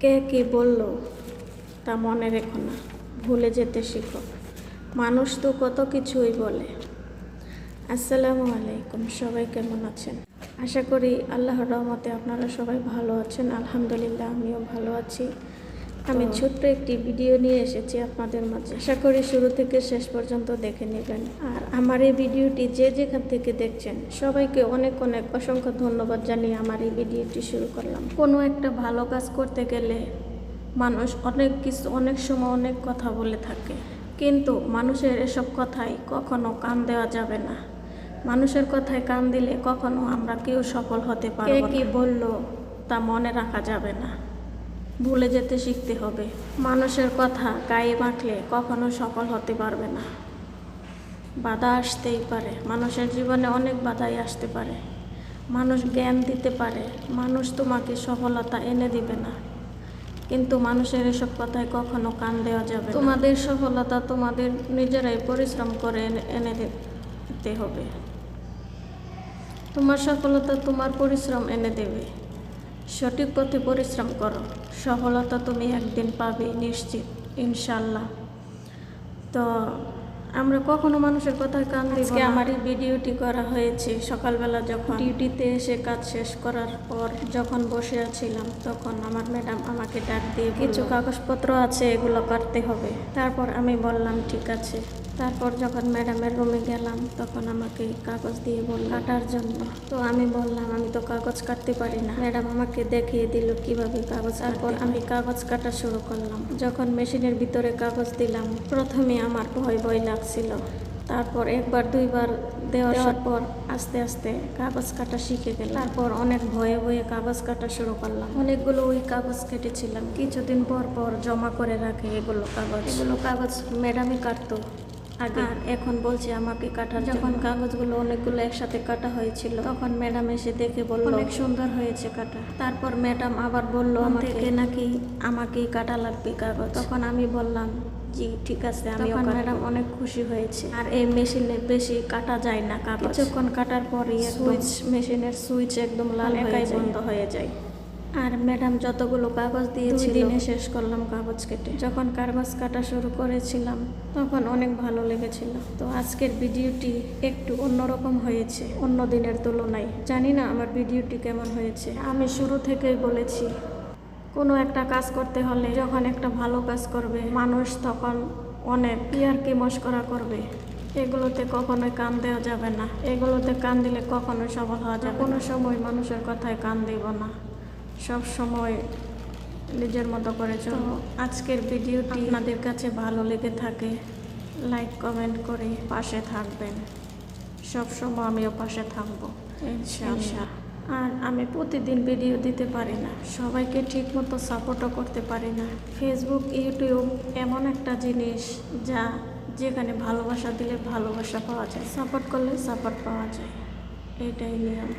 কে কি বলল তা মনে রেখো না, ভুলে যেতে শিখো। মানুষ তো কত কিছুই বলে। আসসালামু আলাইকুম, সবাই কেমন আছেন? আশা করি আল্লাহর রহমতে আপনারা সবাই ভালো আছেন। আলহামদুলিল্লাহ, আমিও ভালো আছি। আমি ছোট্ট একটি ভিডিও নিয়ে এসেছি আপনাদের মাঝে। আশা করি শুরু থেকে শেষ পর্যন্ত দেখে নেবেন। আর আমার এই ভিডিওটি যে যেখান থেকে দেখছেন সবাইকে অনেক অনেক অসংখ্য ধন্যবাদ জানিয়ে আমার এই ভিডিওটি শুরু করলাম। কোনো একটা ভালো কাজ করতে গেলে মানুষ অনেক কিছু অনেক সময় অনেক কথা বলে থাকে। কিন্তু মানুষের এসব কথায় কখনো কান দেওয়া যাবে না। মানুষের কথায় কান দিলে কখনো আমরা কেউ সফল হতে পারব কে কি বলল তা মনে রাখা যাবে না। ভুলে যেতে শিখতে হবে। মানুষের কথা গায়ে মাখলে কখনো সফল হতে পারবে না। বাধা আসতেই পারে। মানুষের জীবনে অনেক বাধাই আসতে পারে। মানুষ জ্ঞান দিতে পারে। মানুষ তোমাকে সফলতা এনে দিবে না। কিন্তু মানুষের এসব কথায় কখনো কান দেওয়া যাবে তোমাদের সফলতা তোমাদের নিজেরাই পরিশ্রম করে এনে দিতে হবে। তোমার সফলতা তোমার পরিশ্রম এনে দেবে। সঠিক পথে পরিশ্রম করো। সফলতা তুমি একদিন পাবে নিশ্চিত ইনশাল্লাহ তো আমরা কখনো মানুষের কথায় কান আজকে। আমার এই ভিডিওটি করা হয়েছে সকালবেলা যখন ডিউটিতে এসে কাজ শেষ করার পর যখন বসে আছিলাম তখন আমার ম্যাডাম আমাকে ডাক দিয়ে কিছু কাগজপত্র আছে এগুলো কাটতে হবে। তারপর আমি বললাম ঠিক আছে। তারপর যখন ম্যাডামের রুমে গেলাম তখন আমাকে কাগজ দিয়ে বলল কাটার জন্য। তো আমি বললাম আমি তো কাগজ কাটতে পারি না। ম্যাডাম আমাকে দেখিয়ে দিল কীভাবে কাগজ তারপর আমি কাগজ কাটা শুরু করলাম। যখন মেশিনের ভিতরে কাগজ দিলাম প্রথমে আমার ভয় ভয় লাগছিল। তারপর একবার দুইবার দেওয়ার পর আস্তে আস্তে কাগজ কাটা শিখে গেল তারপর অনেক ভয়ে ভয়ে কাগজ কাটা শুরু করলাম। অনেকগুলো ওই কাগজ কেটেছিলাম। কিছুদিন পর পর জমা করে রাখে এগুলো কাগজ। এগুলো কাগজ ম্যাডামই কাটতো। আর এখন বলছে আমাকে কাটার যখন কাগজগুলো অনেকগুলো একসাথে কাটা হয়েছিল তখন ম্যাডাম এসে দেখে বলল অনেক সুন্দর হয়েছে কাটা। তারপর ম্যাডাম আবার বলল আমাকে নাকি আমাকেই কাটা লাগবে কাগজ। তখন আমি বললাম জি ঠিক আছে আমি ম্যাডাম অনেক খুশি হয়েছে। আর এই মেশিনে বেশি কাটা যায় না কাগজ। কিছুক্ষণ কাটার পরই সুইচ মেশিনের সুইচ একদম লাল একাই বন্ধ হয়ে যায়। আর ম্যাডাম যতগুলো কাগজ দিয়েছিল দিনে শেষ করলাম কাগজ কেটে। যখন কাগজ কাটা শুরু করেছিলাম তখন অনেক ভালো লেগেছিল। তো আজকের ভিডিওটি একটু অন্যরকম হয়েছে অন্য দিনের তুলনায়। জানি না আমার ভিডিওটি কেমন হয়েছে। আমি শুরু থেকেই বলেছি কোনো একটা কাজ করতে হলে যখন একটা ভালো কাজ করবে মানুষ তখন অনেক ইয়ারকি মস্করা করবে। এগুলোতে কখনোই কান দেওয়া যাবে না। এগুলোতে কান দিলে কখনোই সফল হওয়া যাবে কোনো সময় মানুষের কথায় কান দেব না। সব সময় নিজের মতো করে চলো আজকের ভিডিওটি আপনাদের কাছে ভালো লেগে থাকে লাইক কমেন্ট করে পাশে থাকবেন। সব সময় আমিও পাশে থাকব ইনশাআল্লাহ। আর আমি প্রতিদিন ভিডিও দিতে পারি না সবাইকে ঠিক মতো সাপোর্টও করতে পারি না। ফেসবুক ইউটিউব এমন একটা জিনিস যা যেখানে ভালোবাসা দিলে ভালোবাসা পাওয়া যায় সাপোর্ট করলে সাপোর্ট পাওয়া যায়। এটাই নিয়ম।